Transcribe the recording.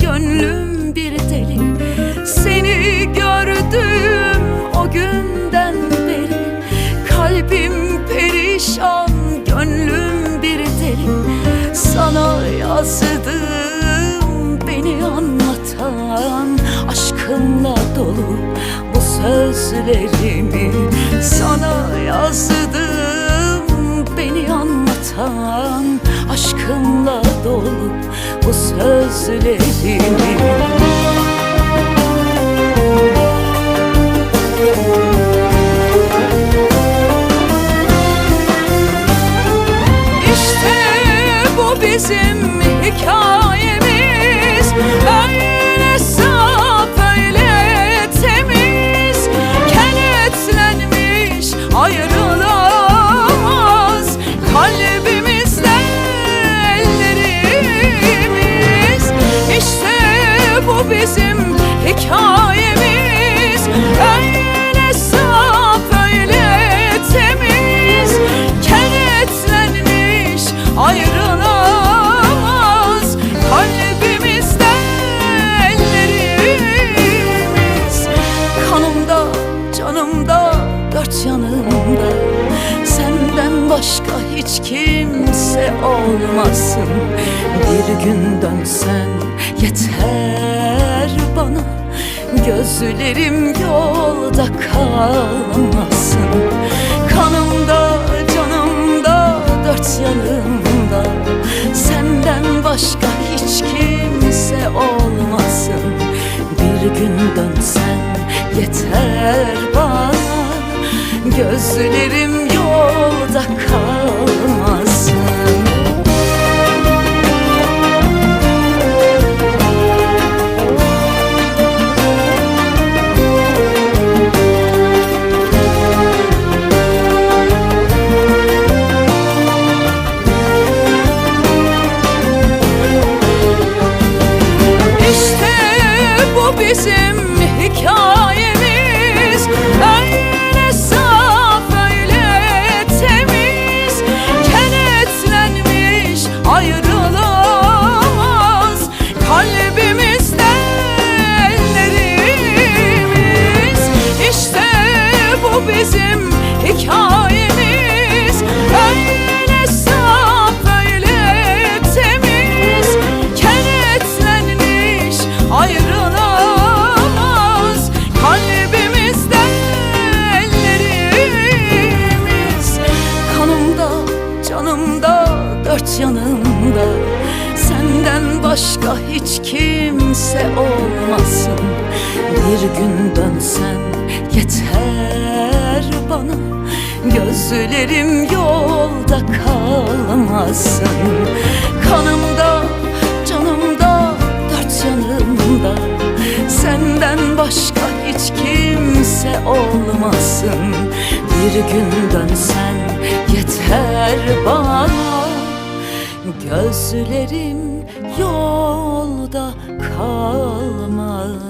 gönlüm bir deli. Seni gördüm o günden beri. Kalbim perişan gönlüm bir deli. Sana yazdım beni anlatan Aşkınla dolu bu sözlerimi. Sana anlatan Aşkınla dolu bu sözlerimi İşte bu bizim hikayemiz bizim hikayemiz. Öyle saf öyle temiz. Kenetlenmiş ayrılamaz. Kalbimizde ellerimiz. Kanımda, canımda, dört yanımda. Senden başka hiç kimse olmasın. Bir gün dönsen yeter Gözlerim yolda kalmasın. Kanımda, canımda, dört yanımda. Senden başka hiç kimse olmasın. Bir gün dönsen yeter bana. Gözlerim yolda dört yanımda. Senden başka hiç kimse olmasın. Bir gün dönsen yeter bana. Gözlerim yolda kalmasın. Kanımda, canımda, dört yanımda. Senden başka hiç kimse olmasın. Bir gün dönsen yeter bana Gözlerim yolda kalmasın